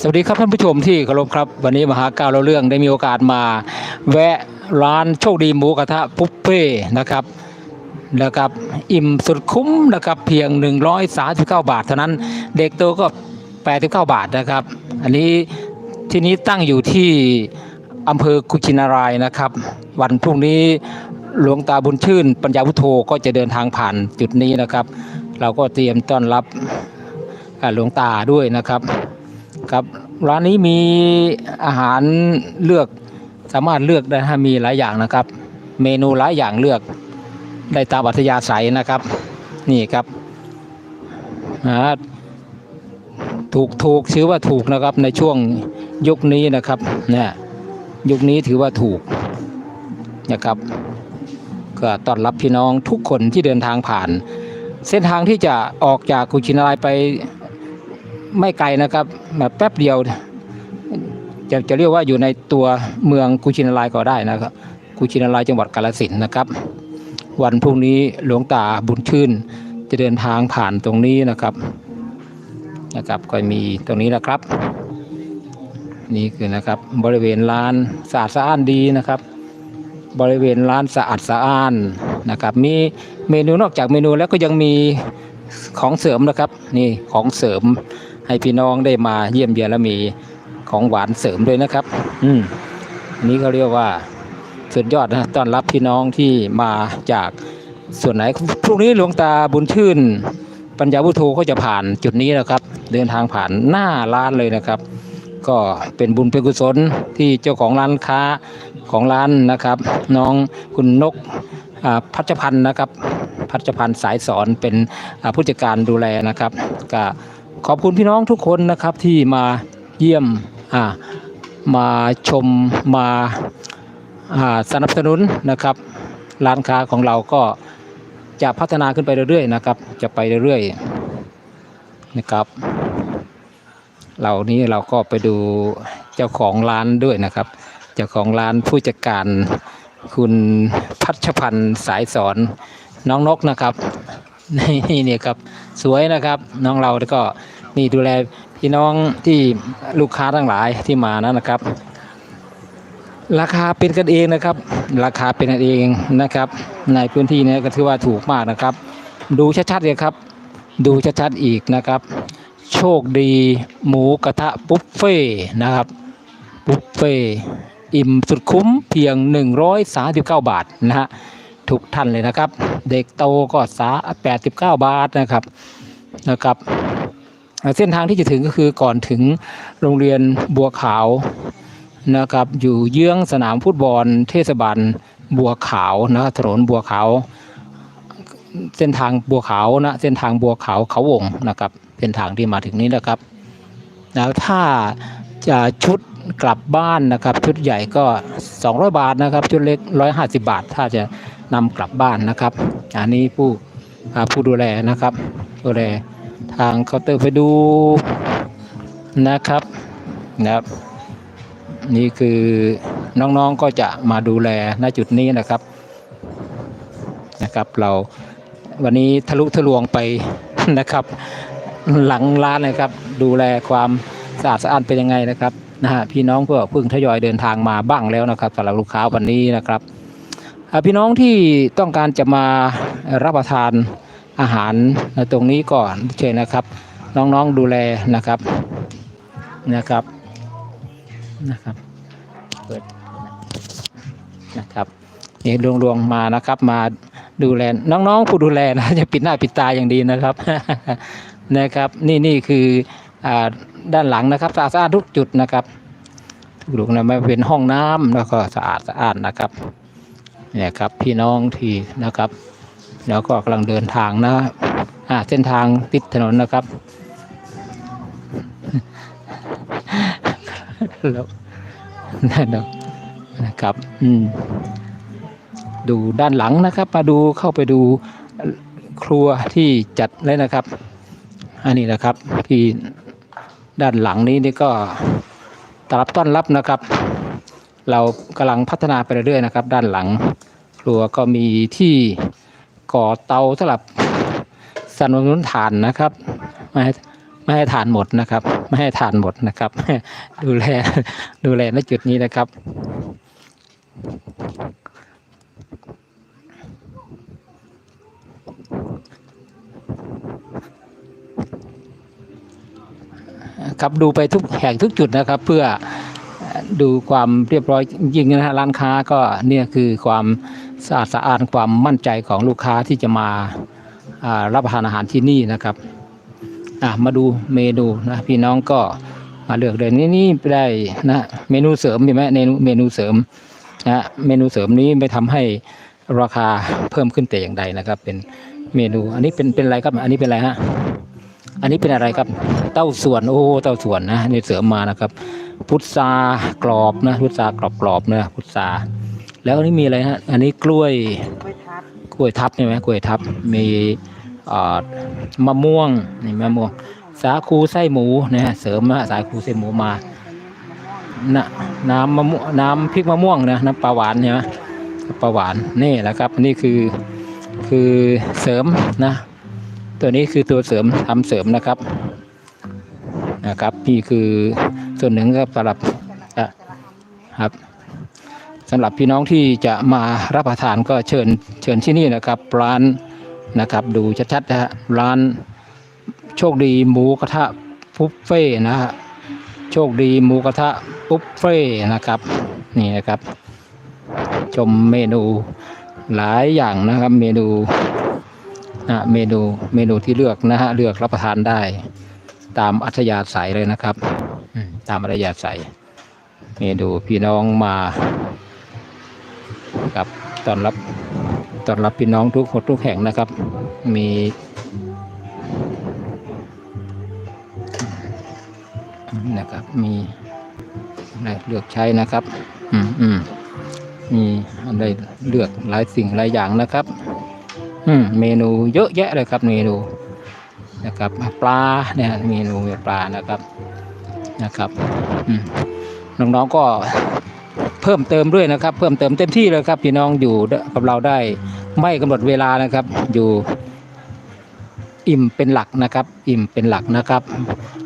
สวัสดีครับท่านผู้ชมที่เคารพครับ วันนี้มหาก้าวเราเรื่องได้มีโอกาสมา แวะร้านโชคดีหมูกระทะปุฟเฟ่นะครับนะครับอิ่มสุดคุ้มนะครับเพียง 139 บาท เท่านั้นเด็กโตก็ 89 บาทนะครับ อันนี้ที่นี้ตั้งอยู่ที่อำเภอกุชินารายนะครับ วันพรุ่งนี้หลวงตาบุญชื่น ปัญญาพุทโธก็จะเดินทางผ่านจุดนี้นะครับ เราก็เตรียมต้อนรับหลวงตาด้วยนะครับ ครับร้านนี้มีอาหารเลือกสามารถเลือกได้ฮะมีหลายอย่างนะครับ เมนูหลายอย่างเลือกได้ตามอัธยาศัยนะครับ นี่ครับถูกถูกชื่อว่าถูกนะครับในช่วงยุคนี้นะครับเนี่ยยุคนี้ถือว่าถูกนะครับก็ต้อนรับพี่น้องทุกคนที่เดินทางผ่าน เส้นทางที่จะออกจากกุชินารายไป ไม่ไกลนะครับแบบแป๊บเดียวจะจะเรียกว่าอยู่ในตัวเมืองกุชินารายก็ได้นะครับกุชินารายจังหวัดกาฬสินนะครับ วันพรุ่งนี้หลวงตาบุญชื่น จะเดินทางผ่านตรงนี้นะครับนะครับก็มีตรงนี้นะครับ นี่คือนะครับบริเวณร้านสะอาดสะอ้านดีนะครับ บริเวณร้านสะอาดสะอ้านนะครับ มีเมนูนอกจากเมนูแล้วก็ยังมีของเสริมนะครับ นี่ของเสริม ให้พี่น้องได้มาเยี่ยมเยียนและมีของหวานเสริมด้วยนะครับ อืมนี้เขาเรียกว่าสุดยอดนะต้อนรับพี่น้องที่มาจากส่วนไหนพรุ่งนี้หลวงตาบุญชื่น ปัญญาวุโธก็จะผ่านจุดนี้นะครับ เดินทางผ่านหน้าร้านเลยนะครับ ก็เป็นบุญเป็นกุศลที่เจ้าของร้านค้าของร้านนะครับ น้องคุณนกอ่าพัชพันธ์นะครับ พัชพันธ์สายสอนเป็นผู้จัดการดูแลนะครับก็ ขอบคุณพี่น้องทุกคนนะครับที่มาเยี่ยมอ่ามาชมมาอ่าสนับสนุนนะครับ ร้านค้าของเราก็จะพัฒนาขึ้นไปเรื่อยๆนะครับ จะไปเรื่อยๆนะครับ เหล่านี้เราก็ไปดูเจ้าของร้านด้วยนะครับ เจ้าของร้านผู้จัดการคุณพัชพันธ์สายสอนน้องนกนะครับ นี่นี่ครับสวยนะครับน้องเราแล้วก็นี่ดูแลพี่น้องที่ลูกค้าทั้งหลายที่มานะนะครับ ราคาเป็นกันเองนะครับ ราคาเป็นกันเองนะครับ ในพื้นที่นี้ก็ถือว่าถูกมากนะครับ ดูชัดๆเลยครับ ดูชัดๆอีกนะครับ โชคดีหมูกระทะบุฟเฟ่นะครับบุฟเฟ่อิ่มสุดคุ้มเพียง 139 บาทนะฮะ ทุกท่านเลยนะครับ เด็กโตก็สา89 บาทนะครับนะครับเส้นทางที่จะถึงก็คือก่อนถึงโรงเรียนบัวขาวนะครับอยู่เยื้องสนามฟุตบอลเทศบาลบัวขาวนะครับถนนบัวขาว เส้นทางบัวขาวนะเส้นทางบัวขาวเขาวงนะครับเส้นทางที่มาถึงนี้นะครับแล้วถ้าจะชุดกลับบ้านนะครับ ชุดใหญ่ก็ 200 บาทนะครับ ชุดเล็ก 150 บาท ถ้าจะ นำกลับบ้านนะครับ อันนี้ผู้ผู้ดูแลนะครับ ดูแลทางเคาน์เตอร์ไปดูนะครับนะครับ นี่คือน้องๆก็จะมาดูแลณจุดนี้นะครับนะครับ เราวันนี้ทะลุทะลวงไปนะครับ หลังร้านเลยครับ ดูแลความสะอาดสะอ้านเป็นยังไงนะครับนะฮะพี่น้องก็เพิ่งทยอยเดินทางมาบ้างแล้วนะครับสำหรับลูกค้าวันนี้นะครับ พี่น้องที่ต้องการจะมารับประทานอาหารตรงนี้ก่อนเชิญนะครับ น้องๆดูแลนะครับนะครับนะครับเปิดนะครับนี่รวงๆมานะครับมาดูแลน้องๆผู้ดูแลนะจะปิดหน้าปิดตาอย่างดีนะครับนะครับนี่นี่คืออด้านหลังนะครับสะอาดสะอาดทุกจุดนะครับทุกจุดนะไม่เป็นห้องน้ำแล้วก็สะอาดสะอาดนะครับ เนี่ยครับพี่น้องที่นะครับ แล้วก็กำลังเดินทางนะอ่าเส้นทางติดถนนนะครับแล้วนั่นนะครับ อืม ดูด้านหลังนะครับ มาดูเข้าไปดูครัวที่จัดเลยนะครับ อันนี้นะครับที่ด้านหลังนี้นี่ก็ตรับต้อนรับนะครับ เรากำลังพัฒนาไปเรื่อยๆนะครับ ด้านหลัง รัวก็มีที่ก่อเตาสำหรับสนับสนุนฐานนะครับไมาไม่ให้ทานหมดนะครับ ไม่ให้ทานหมดนะครับ ดูแลดูแลในจุดนี้นะครับครับดูไปทุกแห่งทุกจุดนะครับ เพื่อดูความเรียบร้อยยิ่งนะฮะร้านค้าก็เนี่ยคือความ สะอาดสะอาดความมั่นใจของลูกค้าที่จะมารับประทานอาหารที่นี่นะครับมาดูเมนูนะพี่น้องก็มาเลือกเลยนี่นี่ได้นะเมนูเสริมเห็นไหมเมนูเมนูเสริมนะเมนูเสริมนี้ไม่ทำให้ราคาเพิ่มขึ้นแต่อย่างใดนะครับ เป็นเมนูอันนี้เป็นเป็นอะไรครับ อันนี้เป็นอะไรฮะอันนี้เป็นอะไรครับ เต้าส่วนโอ้เต้าส่วนนะนี่เสริมมานะครับ พุทรากรอบนะพุทรากรอบกรอบๆนะพุทรา แล้วอันนี้มีอะไรฮะ อันนี้กล้วยไปทับกล้วยทับใช่ไหมกล้วยทับ มีเอ่อมะม่วงนี่มะม่วง สาคูไส้หมูนะฮะเสริมนะสาคูไส้หมูมานะน้ำมะม่วงน้ำพริกมะม่วงนะน้ำปลาหวานใช่ไหมปลาหวานนี่แหละครับนี่คือคือเสริมนะ ตัวนี้คือตัวเสริมทำเสริมนะครับนะครับนี่คือส่วนหนึ่งครับสำหรับอะครับ สำหรับพี่น้องที่จะมารับประทานก็เชิญเชิญที่นี่นะครับ ร้านนะครับ ดูชัดๆนะฮะร้านโชคดีหมูกระทะบุฟเฟ่นะฮะโชคดีหมูกระทะบุฟเฟ่นะครับนี่นะครับ ชมเมนูหลายอย่างนะครับ เมนูนะเมนูเมนูที่เลือกนะฮะเลือกรับประทานได้ ตามอัธยาศัยเลยนะครับตามอัธยาศัยเมนูพี่น้องมา กับตอนรับตอนรับพี่น้องทุกคนทุกแห่งนะครับ มีนะครับมีอะไรเลือกใช้นะครับ อืมอืมมีอะไรเลือกหลายสิ่งหลายอย่างนะครับ อืมเมนูเยอะแยะเลยครับเมนูนะครับปลาเนี่ยเมนูปลานะครับนะครับอืมน้องๆก็ เพิ่มเติมด้วยนะครับ เพิ่มเติมเต็มที่เลยครับพี่น้องอยู่กับเราได้ไม่กำหนดเวลานะครับ อยู่อิ่มเป็นหลักนะครับ อิ่มเป็นหลักนะครับ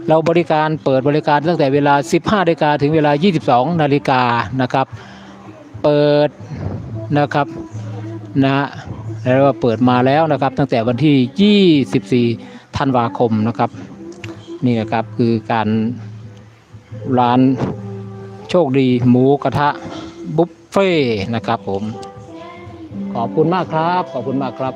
เราบริการเปิดบริการตั้งแต่เวลา 15นาฬิกาถึงเวลา 22นาฬิกานะครับ เปิดนะครับนะแล้วก็เปิดมาแล้วนะครับ ตั้งแต่วันที่ 24ธันวาคมนะครับ นี่นะครับคือการร้านโชคดีหมูกระทะ บุฟเฟ่ต์นะครับผม ขอบคุณมากครับ ขอบคุณมากครับ